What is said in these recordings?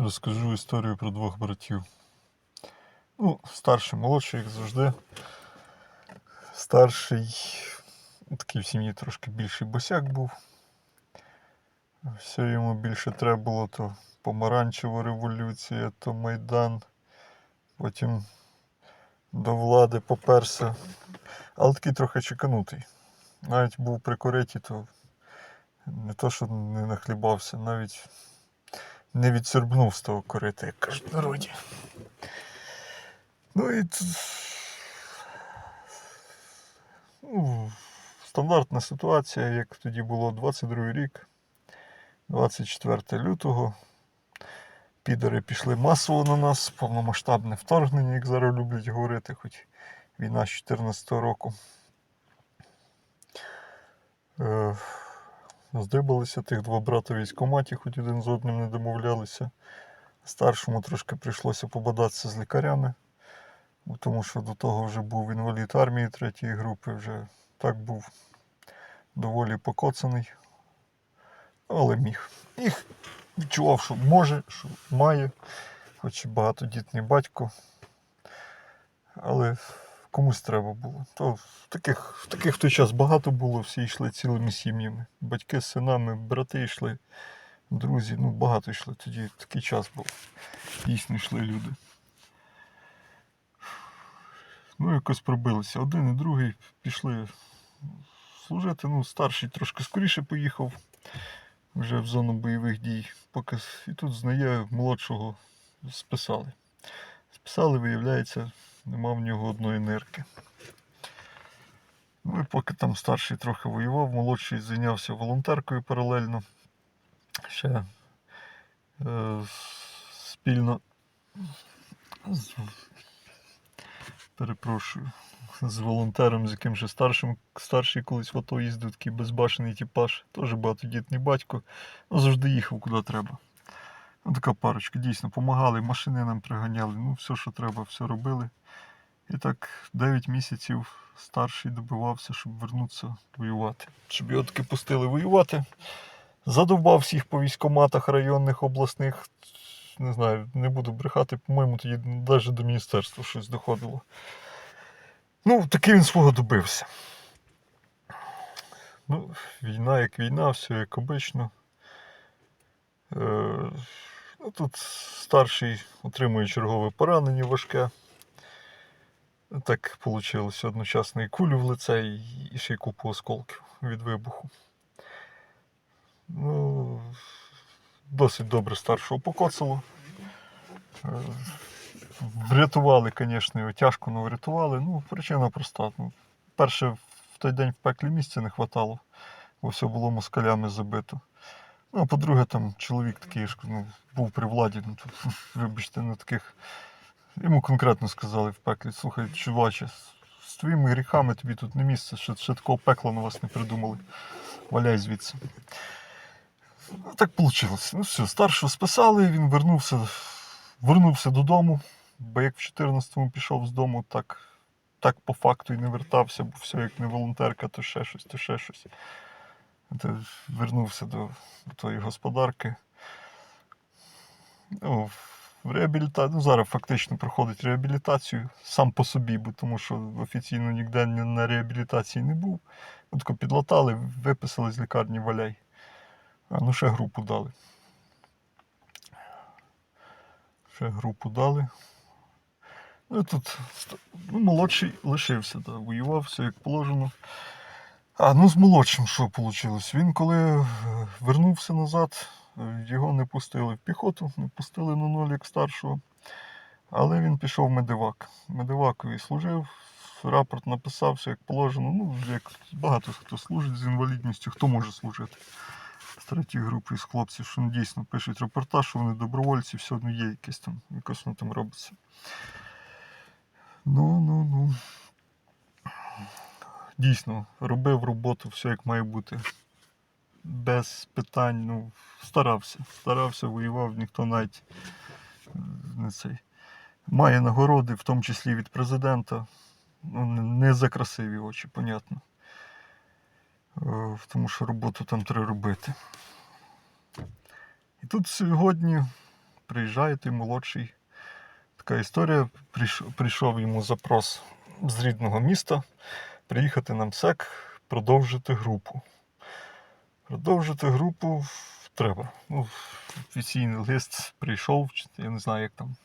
Розкажу історію про двох братів. Ну, старший, молодший, як завжди. Старший, такий в сім'ї трошки більший босяк був. Все йому більше треба було, то помаранчева революція, то Майдан. Потім до влади поперся. Але такий трохи чеканутий. Навіть був при кориті, то не то, що не нахлібався, навіть не відсорбнув з того корита, як кажуть народі. Ну і ну, стандартна ситуація, як тоді було 22 рік, 24 лютого. Підори пішли масово на нас, повномасштабне вторгнення, як зараз люблять говорити, хоч війна з 14 року. Е, Здибалися тих два брата військкоматі, хоч один з одним не домовлялися. Старшому трошки прийшлося побадатися з лікарями, тому що до того вже був інвалід армії третьої групи, вже так був доволі покоцаний. Але міг. Міг. Відчував, що може, що має, хоч і багатодітний батько. Але комусь треба було. То таких, таких в той час багато було, всі йшли цілими сім'ями. Батьки з синами, брати йшли, друзі, ну багато йшли. Тоді такий час був. Дійсно йшли люди. Ну, якось пробилися. Один і другий пішли служити. Ну, старший трошки скоріше поїхав вже в зону бойових дій. Поки і тут знає молодшого списали. Списали, виявляється, нема в нього одної нирки. Ну і поки там старший трохи воював, молодший зайнявся волонтеркою паралельно. Ще е, спільно з, перепрошую, з волонтером, з яким ще старшим, старший колись в АТО їздив, такий безбашений типаж, теж багатодітний батько, ну, завжди їхав куди треба. Ну, така парочка, дійсно, допомагали, машини нам приганяли, ну, все, що треба, все робили. І так 9 місяців старший добивався, щоб вернутися воювати. Щоб його таки пустили воювати. Задовбав всіх по військоматах районних, обласних. Не знаю, не буду брехати, по-моєму, тоді навіть до міністерства щось доходило. Ну, таки він свого добився. Ну, війна як війна, все як обично. Е, ну, тут старший отримує чергове поранення важке. Так вийшло одночасно і кулю в лице, і, ще й купу осколків від вибуху. Ну, досить добре старшого покоцало. Е, Врятували, звісно, його тяжко, але врятували. Ну, причина проста. Ну, перше, в той день в пеклі місця не хватало, бо все було москалями забито. Ну, а по-друге, там чоловік такий ж, ну, був при владі, ну, тут, вибачте, на таких. Йому конкретно сказали в пеклі, слухай, чуваче, з- твоїми гріхами тобі тут не місце, ще, ще такого пекла на вас не придумали. Валяй звідси. Ну, так вийшло. Ну все, старшого списали, він вернувся, вернувся додому, бо як в 14-му пішов з дому, так, так по факту і не вертався, бо все як не волонтерка, то ще щось, то ще щось. То вернувся до, до тої господарки. Ну, в реабілітацію, ну, зараз фактично проходить реабілітацію сам по собі, бо тому що офіційно ніде на реабілітації не був. Ну, підлатали, виписали з лікарні валяй. А ну ще групу дали. Ще групу дали. Ну тут ну, молодший лишився, да, воював все як положено. А ну з молодшим що вийшло? Він коли е, вернувся назад, е, його не пустили в піхоту, не пустили на ноль як старшого. Але він пішов в медивак. Медивакові служив, рапорт написав, все як положено. Ну, як багато хто служить з інвалідністю, хто може служити. З третьої групи з хлопців, що дійсно пишуть репортаж, що вони добровольці, все одно є якесь там, якось воно там робиться. Ну, ну, ну. Дійсно, робив роботу, все як має бути. Без питань, ну, старався. Старався, воював, ніхто навіть е, не цей. Має нагороди, в тому числі від президента. Ну, не- за красиві очі, понятно. Е, Тому що роботу там треба робити. І тут сьогодні приїжджає той молодший. Така історія. Прийшов йому запрос з рідного міста приїхати на МСЕК, продовжити групу. Продовжити групу треба. Ну, офіційний лист прийшов, я не знаю, як там.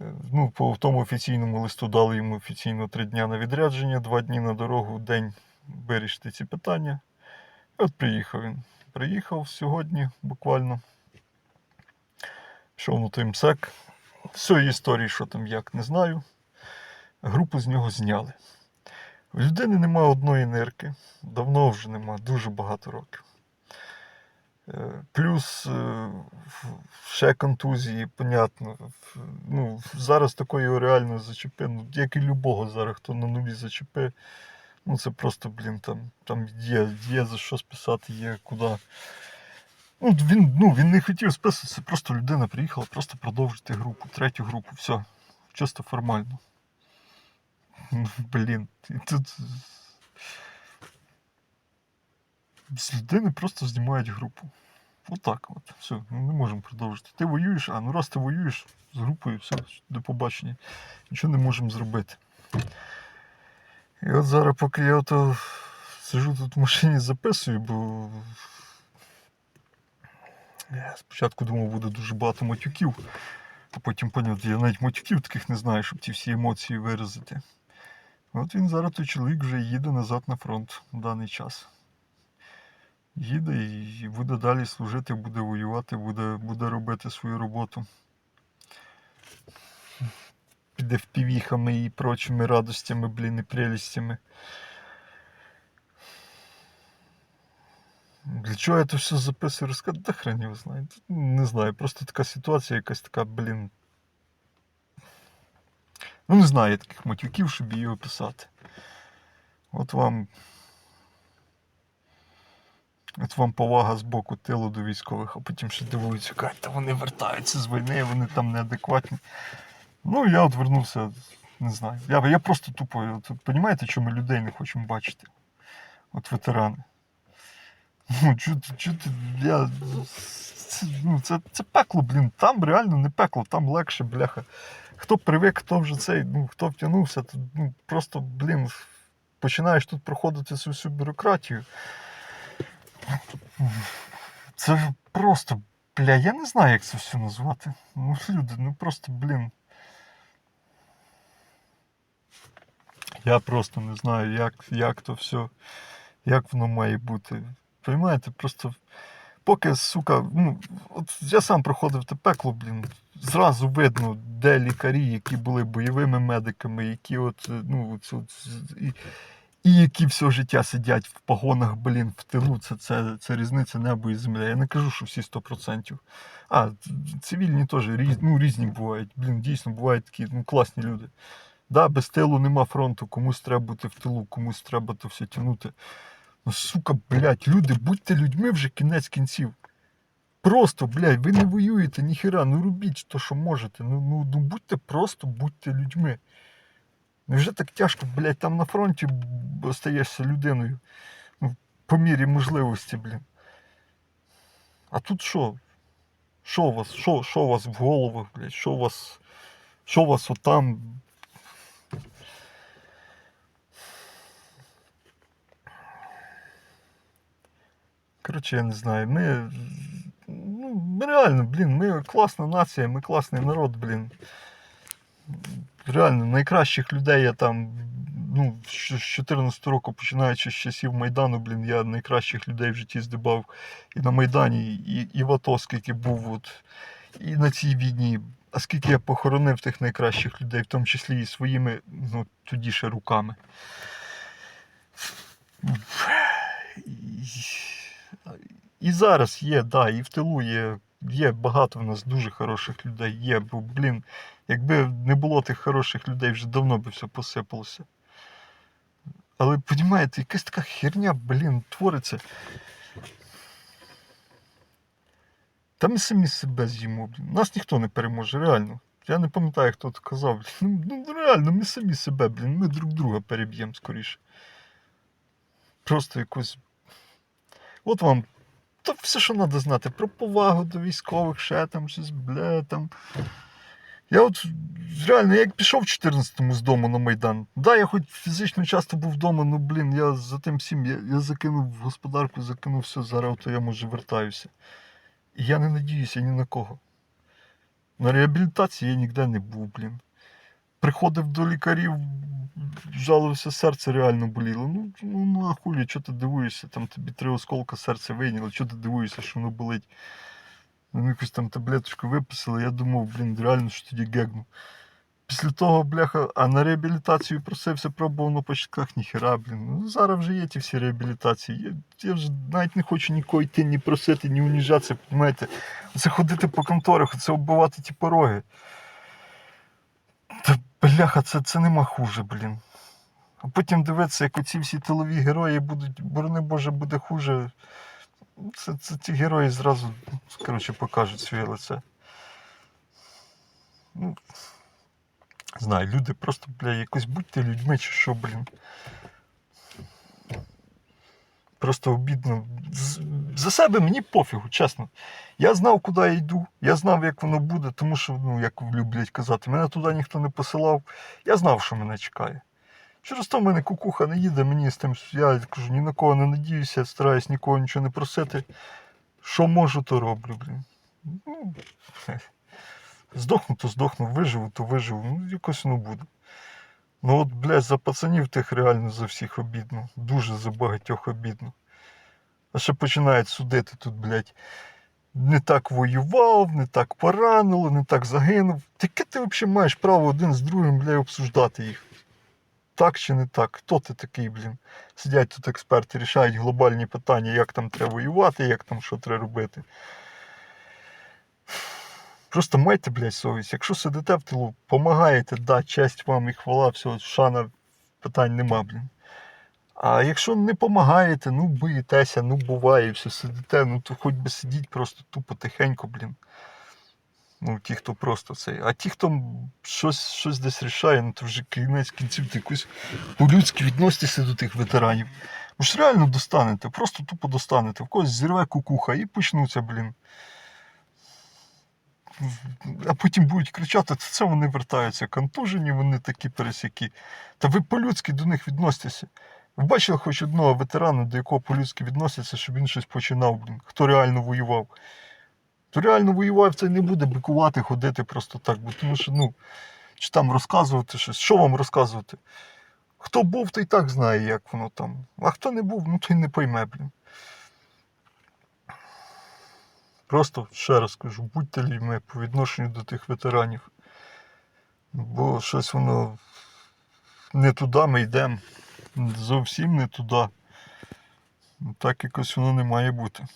Е, Ну, по тому офіційному листу дали йому офіційно три дні на відрядження, два дні на дорогу, день вирішити ці питання. І от приїхав він. Приїхав сьогодні буквально. На той МСЕК. Всієї історії, що там як, не знаю. Групу з нього зняли. У людини нема одної нирки. Давно вже нема, дуже багато років. Е, Плюс е, ще контузії, понятно. Ну, зараз такої реально зачепи, ну, як і любого зараз, хто на нулі зачепи. Ну це просто, блін, там, там є, є за що списати, є куди. Ну, він, ну, він не хотів списуватися, просто людина приїхала просто продовжити групу, третю групу, все. Чисто формально. Блін, тут з людини просто знімають групу. Отак от. Все, ну не можемо продовжити. Ти воюєш, а ну раз ти воюєш з групою, все, до побачення. Нічого не можемо зробити. І от зараз, поки я ото сижу тут в машині записую, бо я спочатку думав, буде дуже багато матюків, а потім поняв, я навіть матюків таких не знаю, щоб ті всі емоції виразити. От він зараз той чоловік вже їде назад на фронт в даний час. Їде і буде далі служити, буде воювати, буде, буде робити свою роботу. Піде впівіхами і прочими радостями, блін, і прелістями. Для чого я це все записую, розказую? Та хрен його знає. Не знаю, просто така ситуація якась така, блін. Ну, не знаю я таких матюків, щоб її описати. От вам. От вам повага з боку тилу до військових, а потім ще дивуються, кажуть, та вони вертаються з війни, вони там неадекватні. Ну, я от вернувся, не знаю. Я, я просто тупо, розумієте, що ми людей не хочемо бачити? От ветерани. Ну, чути, чути, я. Ну, це, це пекло, блін. Там реально не пекло, там легше, бляха. Хто привик, хто вже цей, ну, хто втягнувся, то ну, просто, блін, починаєш тут проходити цю всю бюрократію. Це просто, бля, я не знаю, як це все назвати. Ну, люди, ну просто, блін. Я просто не знаю, як, як то все, як воно має бути. Понимаєте, просто поки, сука, ну, от я сам проходив те пекло, блін, зразу видно, де лікарі, які були бойовими медиками, які от, е, ну, от, от, і, і які все життя сидять в погонах, блін, в тилу. Це, це, це різниця небо і земля. Я не кажу, що всі 100%. А, цивільні теж різ, ну, різні бувають. Блін, дійсно бувають такі ну, класні люди. Да, без тилу нема фронту, комусь треба бути в тилу, комусь треба то все тягнути. Ну, сука, блядь, люди, будьте людьми вже кінець кінців. Просто, блядь, ви не воюєте, ніхера, ну робіть то, що можете. Ну, ну, ну будьте просто, будьте людьми. Невже так тяжко, блядь, там на фронті остаєшся людиною. Ну, по мірі можливості, блін. А тут що? Що у вас? Що, що у вас в головах, блядь? Що у вас? Що у вас отам? Коротше, я не знаю. Ми. Ну, реально, блін, ми класна нація, ми класний народ, блін. Реально, найкращих людей я там. Ну, з 14 року, починаючи з часів Майдану, блін, я найкращих людей в житті здибав і на Майдані, і, і в АТО, скільки був, от, і на цій війні. А скільки я похоронив тих найкращих людей, в тому числі і своїми, ну, тоді ще руками. І, зараз є, да, і в тилу є, є багато в нас дуже хороших людей. Є, бо, блін, якби не було тих хороших людей, вже давно би все посипалося. Але, розумієте, якась така херня, блін, твориться. Та ми самі себе з'їмо, блін. Нас ніхто не переможе, реально. Я не пам'ятаю, хто це казав. Ну, ну реально, ми самі себе, блін, ми друг друга переб'ємо скоріше. Просто якось. От вам то все, що треба знати, про повагу до військових, ще там щось, бля, там. Я от реально, як пішов в 14-му з дому на Майдан. Да, я хоч фізично часто був вдома, ну блін, я за тим всім, я, я закинув господарку, закинув все, зараз то я може вертаюся. І я не надіюся ні на кого. На реабілітації я ніде не був, блін. Приходив до лікарів, жалувався, серце реально боліло. Ну, ну, ну а хулі, чого ти дивуєшся? Там тобі три осколка серця вийняли, чого ти дивуєшся, що воно болить? Ну, якусь там таблеточку виписали, я думав, блін, реально, що тоді гегну. Після того, бляха, а на реабілітацію просився, пробував на початках, ніхера, блін. Ну, зараз вже є ті всі реабілітації. Я, я вже навіть не хочу нікого йти, ні просити, ні уніжатися, розумієте? Це ходити по конторах, це оббивати ті пороги. Та бляха, це, це нема хуже, блін. А потім дивитися, як оці всі тилові герої будуть, борони Боже, буде хуже. Це, це ті герої зразу, коротше, покажуть своє лице. Ну, знаю, люди просто, бля, якось будьте людьми чи що, блін. Просто обідно. За себе мені пофігу, чесно. Я знав, куди я йду, я знав, як воно буде, тому що, ну, як люблять казати, мене туди ніхто не посилав. Я знав, що мене чекає. Через то в мене кукуха не їде, мені з тим, я кажу, ні на кого не надіюся, стараюсь нікого нічого не просити. Що можу, то роблю, блін. Ну, здохну, то здохну, виживу, то виживу. Ну, якось воно буде. Ну от, блядь, за пацанів тих реально за всіх обідно. Дуже за багатьох обідно. А ще починають судити тут, блядь. Не так воював, не так поранило, не так загинув. Яке ти взагалі маєш право один з другим, блядь, обсуждати їх? Так чи не так? Хто ти такий, блін? Сидять тут експерти, рішають глобальні питання, як там треба воювати, як там що треба робити. Просто майте, блядь, совість. Якщо сидите в тилу, помагаєте, да, честь вам і хвала, все, шана, питань нема, блін. А якщо не помагаєте, ну боїтеся, ну буває, все сидите, ну то хоч би сидіть просто тупо тихенько, блін. Ну, ті, хто просто цей. А ті, хто щось, щось десь рішає, ну то вже кінець кінців ти якось по-людськи відноситеся до тих ветеранів. Ви ж реально достанете, просто тупо достанете. В когось зірве кукуха і почнуться, блін. А потім будуть кричати, та це вони вертаються, контужені, вони такі пересякі. Та ви по-людськи до них відноситеся. Ви бачили хоч одного ветерана, до якого по-людськи відносяться, щоб він щось починав, блін, хто реально воював. Хто реально воював, це не буде бикувати, ходити просто так, бо тому що, ну, чи там розказувати щось. Що вам розказувати? Хто був, той так знає, як воно там. А хто не був, ну той не пойме, блін. Просто ще раз кажу, будьте людьми по відношенню до тих ветеранів. Бо щось воно не туди ми йдемо. Зовсім не туди. Так якось воно не має бути.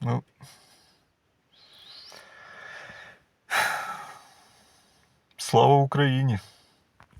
Ну. Слава Україні!